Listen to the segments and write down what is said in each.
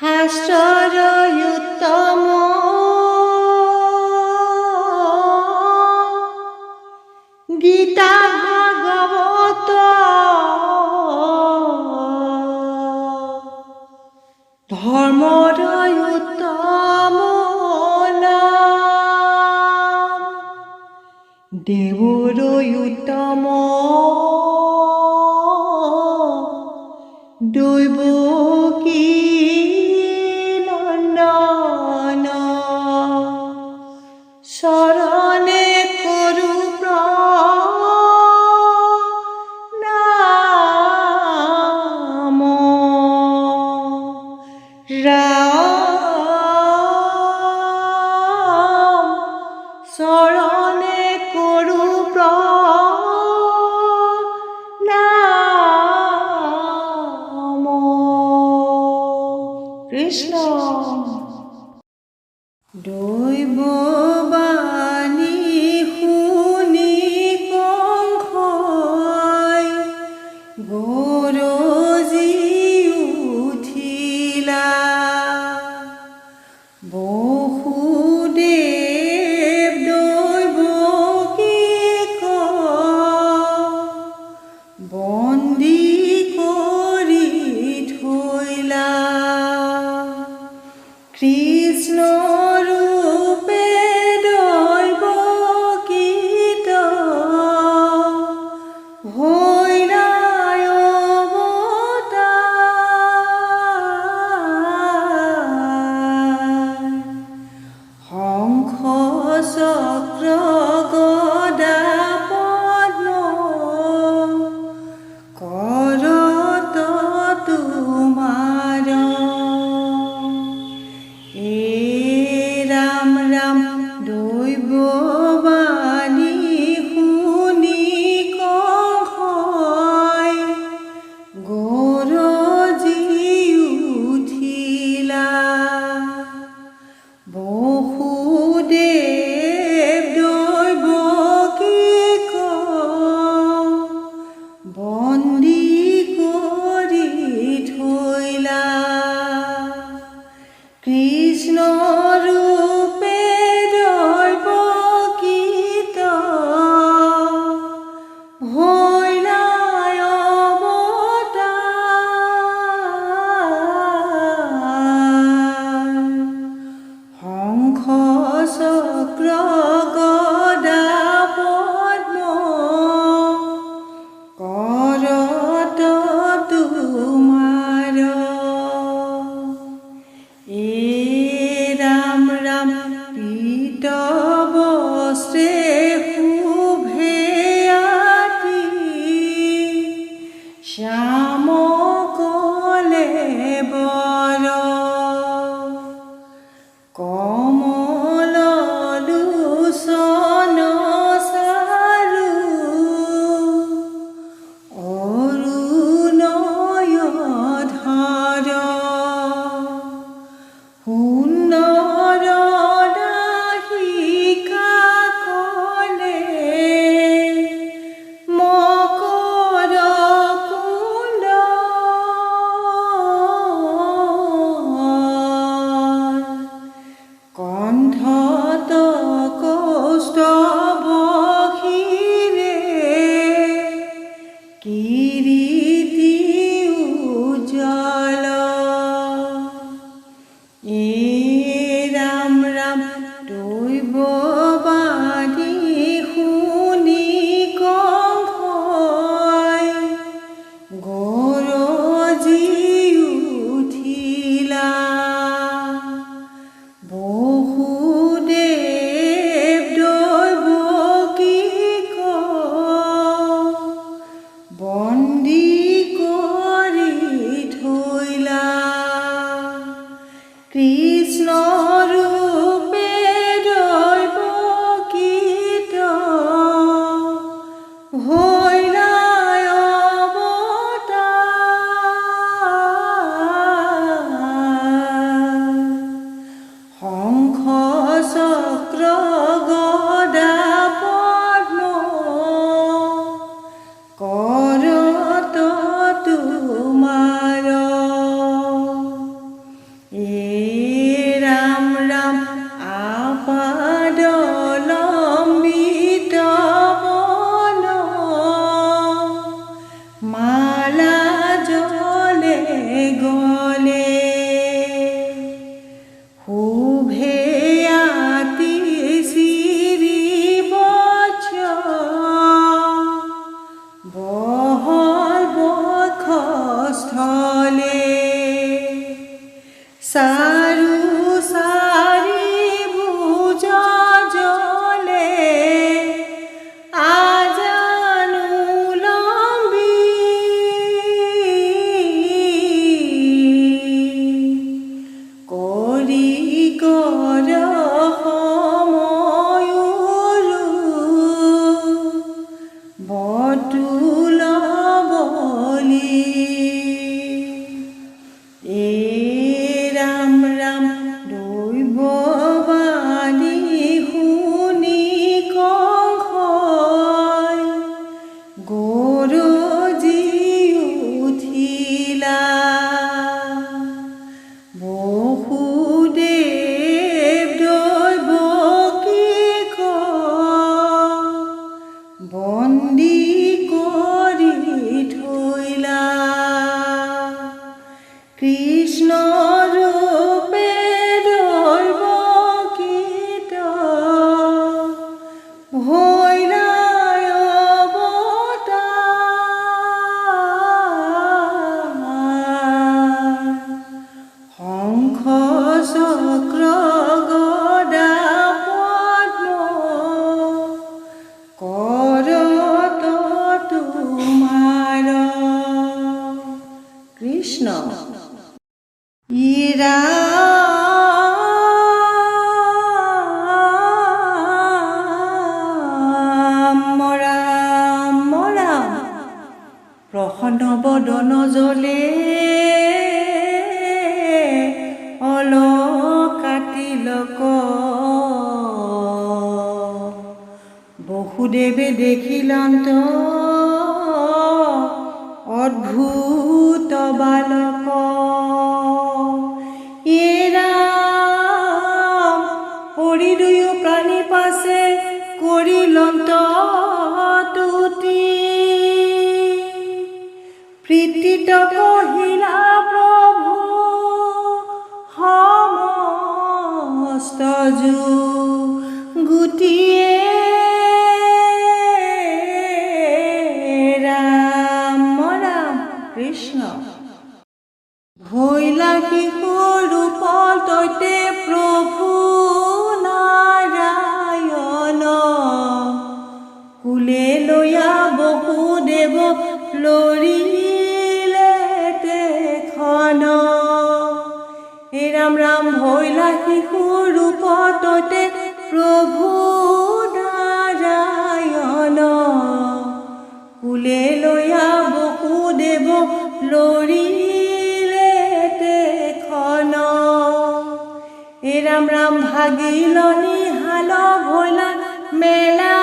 হাস্যরয়ুত্তম গীতা ভাগবত। ধর্মরয়ুত্তম নাম। দেবরয়ুত্তম দৈব हो go. প্ৰসন্ন বদন জলে অল কাটিলক বসুদেৱে দেখিলন্ত অদ্ভুত বালক এৰাম পৰি দুয়ো প্ৰাণী পাছে কৰিলন্ত তুতি প্ৰীতিত কহিলা প্ৰভু সমস্ত যু ভাগিলনি হাল ভৈলা মেলা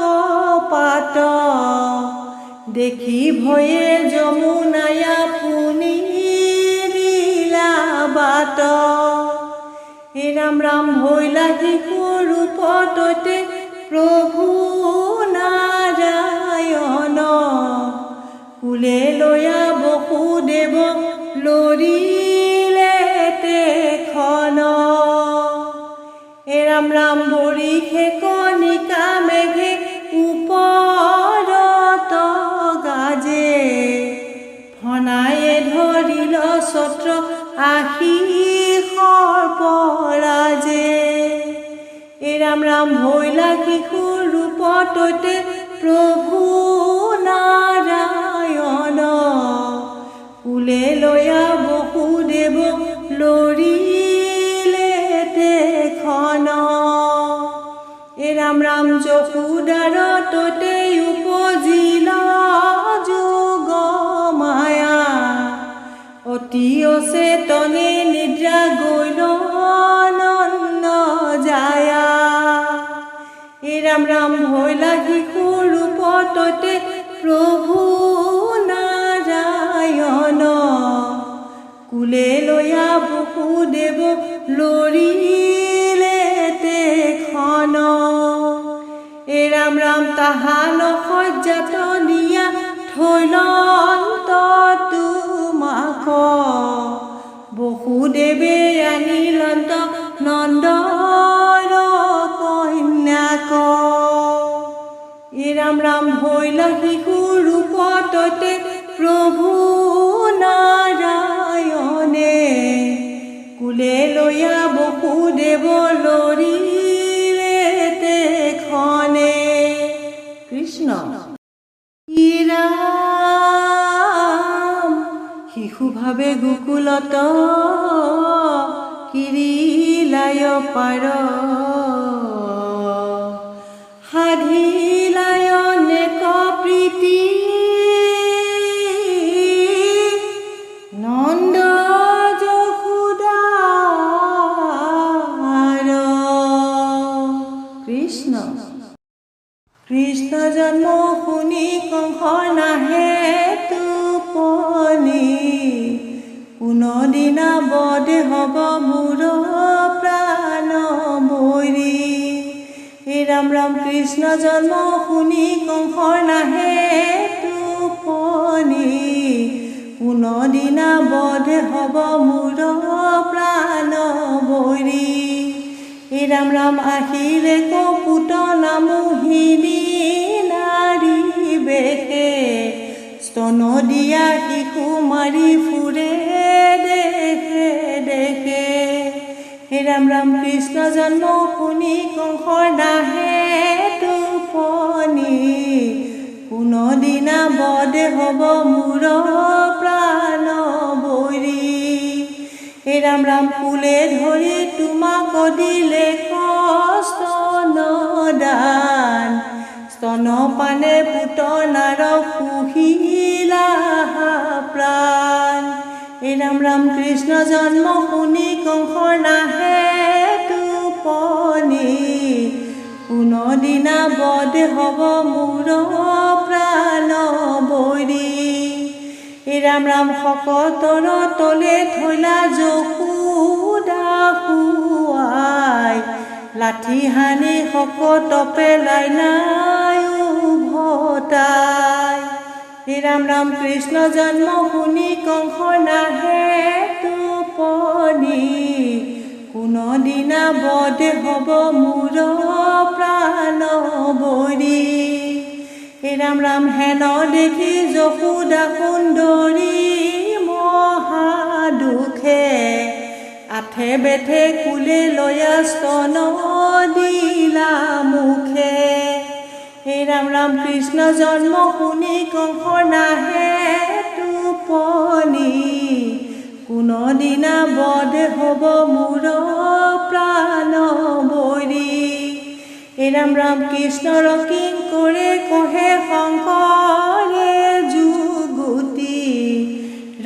কপাত দেখি ভয়ে যমুনায়া পুনি দিলা বাট ৰাম ৰাম ভৈলা শিশু ৰূপ তৈতে প্ৰভু নাৰায়ণ কুলে শিশুৰ ৰূপততে প্ৰভু নাৰায়ণ কুলে লয়া বসুদেৱ লৰিলে তেখন। এ ৰাম ৰাম যশোদাৰ ৰাম ভৈলা শিশু ৰূপ তৈতে প্ৰভু নাৰায়ণ কুলে লয়া বসুদেৱ লৰিলে তেখন। এ ৰাম ৰাম তাহান সজ্জাত নিয়া থৈলন্ত তোমাক বসুদেৱে আনিলন্ত নন্দৰ হৈল শিশু প্ৰভু নাৰায়ণে কুলে লয়া বসুদেৱ লৰিলে তেখনে কৃষ্ণ ইৰাম শিশু ভাবে গোকুলত কিৰিলায় পাৰ সাধিলায় জন্ম শুনি কংস নাহে টোপনি কোনোদিনা বধ হ'ব মোৰ প্ৰাণ বৈৰী হে ৰাম ৰাম কৃষ্ণ জন্ম শুনি কংস নাহে টোপনি কোনদিনা বধে হ'ব মোৰ প্ৰাণ বৈৰী এই ৰাম ৰাম আহিলে স্তন দিয়া শিশু মাৰি ফুৰে দেশে দেশে হে ৰাম ৰাম কৃষ্ণ জন্ম শুনি কংসৰ নাহে টোপনি কোনদিনা বধে হ'ব মোৰ প্ৰাণ বৈৰী হে ৰাম ৰাম ফুলে ধৰি তোমাক দিলে কষ্ট নদান। স্তন পানে পুতনাৰ ৰাম ৰাম কৃষ্ণ জন্ম শুনি কংসৰ নাহে টোপনি কোনদিনা বধে হ'ব মোৰ প্ৰাণ বৈৰী ৰাম ৰাম শকতৰ তলে থৈলা যশোদা শুৱাই লাঠি হানি পেলাই নাই উভতাই হে ৰাম ৰাম কৃষ্ণ জন্ম শুনি কংসৰ নাহে টোপনি কোনদিনা বধে হ'ব মোৰ প্ৰাণ বৈৰী হে ৰাম ৰাম হেন দেখি যশোদা সুন্দৰী মহাদুখে আঠে বেঠে কুলে লয়া স্তন দিলা মুখে। হে ৰাম ৰাম কৃষ্ণ জন্ম শুনি কংসৰ নাহে টোপনি কোনদিনা বধে হ'ব মোৰ প্ৰাণ বৈৰী হে ৰাম ৰাম কৃষ্ণৰ কিং কৰে কহে শংকৰে যুগুতি।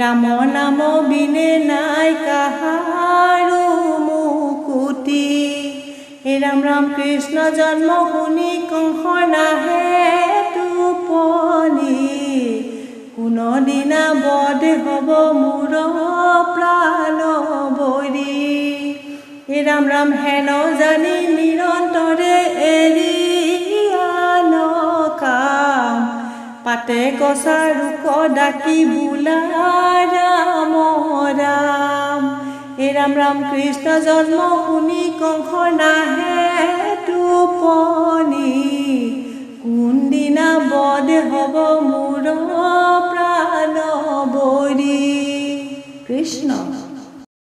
ৰাম নাম বিনে নাই কাহাৰো মুকুতি। হে ৰাম কৃষ্ণ জন্ম শুনি কংসৰ নাহে টোপনি কোনদিনা বধে হ'ব মোৰ প্ৰাণ বৈৰী ৰাম ৰাম হেন জানি নিৰন্তৰে এৰি কাম। পাতে কচা ৰোক ডাকি বোলা ৰাম ৰাম। হে ৰাম ৰাম কৃষ্ণ জন্ম শুনি কংসৰ নাহে টোপনি। কোনদিনা বধে হ'ব মোৰ প্ৰাণ বৈৰী কৃষ্ণ